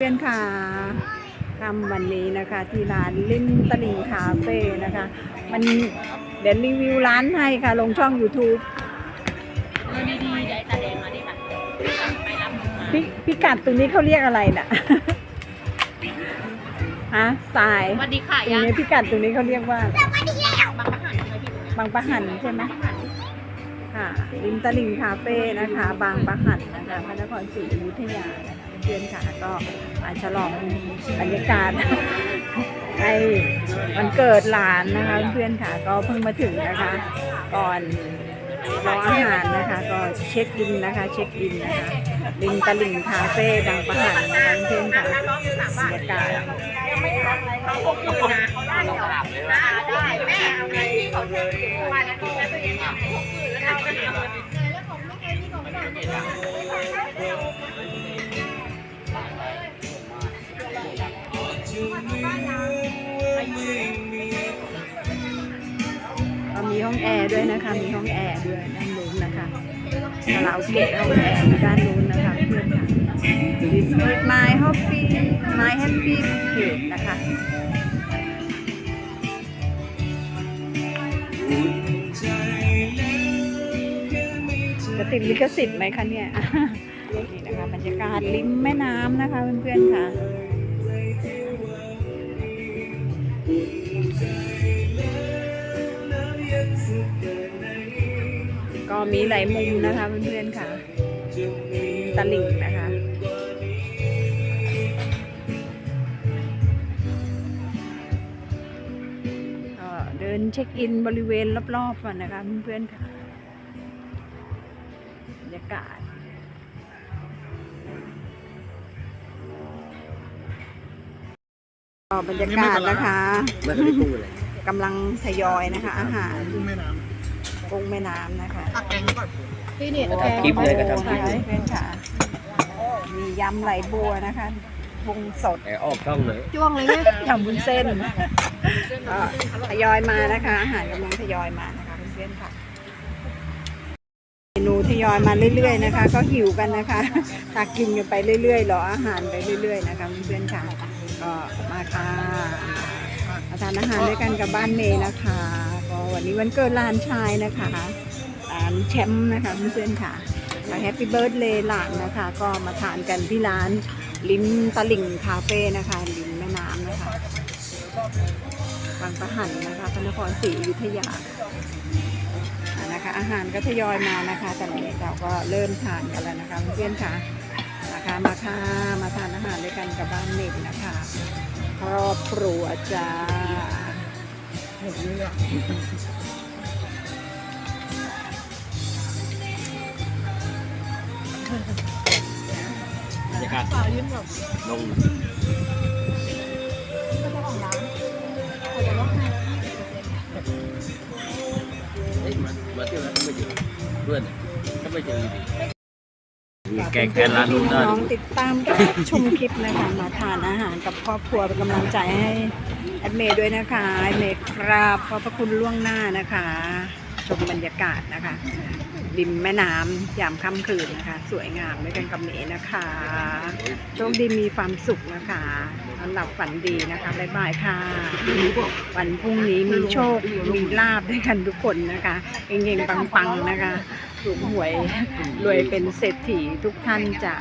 เพื่อนค่ะทำวันนี้นะคะที่ร้านลิ้มตลิ่งคาเฟ่นะคะ มันเดี๋ยวรีวิวร้านให้ค่ะ ลงช่อง YouTube เออดีๆเดี๋ยวไอ้ตาแดงมาดิค่ะไปรับหนูมาพิพิกัดตรงนี้เขาเรียกอะไรน่ะฮะทรายสวัสดีค่ะตรงยังนี้พิกัดตรงนี้เขาเรียกว่า บางประหันทำไมพี่ตรงนี้บางปะหันใช่ไหม ค่ะ ริมตลิ่งคาเฟ่นะคะ บางประหันนะคะพระนครศรีอยุธยาเพื่อนค่ะก็มาฉลองบรรยากาศให้วันเกิดหลานนะคะ เพื่อนค่ะก็เพิ่งมาถึงนะคะ ก่อนรออาหารนะคะ ก็เช็คอินนะคะ เช็คอินนะคะริมตลิ่งคาเฟ่บางประหันนะคะเพื่อนค่ะบรรยากาศได้แม่เอาไงพี่เขาเชื่อถือวันนั้นพี่แม่ตัวเองเนี่ มีห้องแอร์ด้วยนะคะ มีห้องแอร์ด้วยด้านนู้นนะคะคาราโอเกะห้องแอร์ด้านนู้นนะคะเพื่อนค่ะ This is my happy my happy page นะคะจะติดลิขสิทธิ์ไหมคะเนี่ย นี่นะคะบรรยากาศริมแม่น้ำนะคะเพื่อนๆค่ะ ก็มีหลายมุมนะคะเพื่อนๆค่ะริมตลิ่งนะคะก็เดินเช็คอินบริเวณรอบๆก่อนนะคะเพื่อนๆค่ะบรรยากาศก็บรรยากาศนะคะไม่เคยได้กุ้งเลยกำลังทยอยนะคะ อาหาร กุ้งแม่น้กุ้งแม่น้ำนะคะำตักแกงก่อนพี่เนี่ยคลิปเลยก็ทำคลิค่ะปเลย เพื่อนๆค่ะ มียำไหลบัวนะคะปรุงสดแต่ออกช่องเลยจ้วงเลยไหมยำบุญเส้นก็ทยอยมานะคะ อาหารกำลังทยอยมานะคะเพื่อนๆค่ะ เมนูทยอยมาเรื่อย ๆ นะคะ ก็หิวกันนะคะตักกินกันไปเรื่อยๆรออาหารไปเรื่อย ๆ นะคะเพื่อนๆค่ะ ก็มาค่ะมาทานอาหารด้วยกันกับบ้านเมย์นะคะก็ วันนี้วันเกิดหลานชายนะคะหลานแชมป์นะคะเพื่อนๆค่ะแฮปปี้เบิร์ดเลยหลานนะคะ ก็มาทานกันที่ร้านลิ้มตะลิ่งคาเฟ่นะคะริมแม่น้ำนะคะบางประหันนะคะพระนครศรีอยุธยานะคะ อาหารก็ทยอยมานะคะตอนนี้เราก็เริ่มทานกันแล้วนะคะเพื่อนๆค่ะนะคะมาค่ะมาทานอาหารด้วยกันกับบ้านเน็ตนะคะครอบครัวจ้า บรรยากาศลงเฮ้ยมามาเที่ยวแล้วต้องไปเจอเพื่อนต้องไปเจอดี แกงแกนร้านนู้นได้น้องติดตามก็ชมคลิปนะคะ มาทานอาหารกับครอบครัวเป็นกำลังใจให้แอดเมย์ด้วยนะคะแอดเมย์ครับขอบพระคุณล่วงหน้านะคะ ชมบรรยากาศนะคะริมแม่น้ำยามค่ำคืนนะคะ สวยงามด้วยกันกับเมย์นะคะโชคดีมีความสุขนะคะนอนหลับฝันดีนะคะบ๊ายบายค่ะ วันพรุ่งนี้มีโชคมีลาบด้วยกันทุกคนนะคะเฮงๆปังๆนะคะ ถูกหวยรวยเป็นเศรษฐีทุกท่านจะ